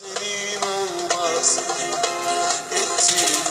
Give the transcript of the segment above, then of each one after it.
Senin olmaz, ettiğin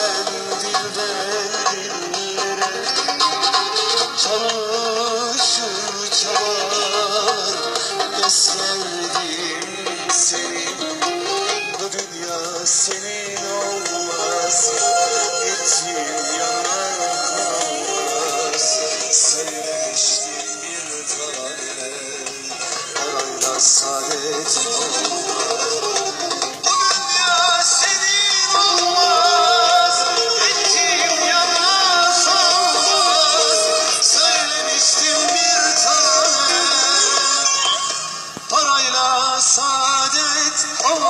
sen dilden Çalışır çalar Bu dünya senin olmaz etin yanar olmaz Sevmiştim bir tane arayla saadet ila saadet oh.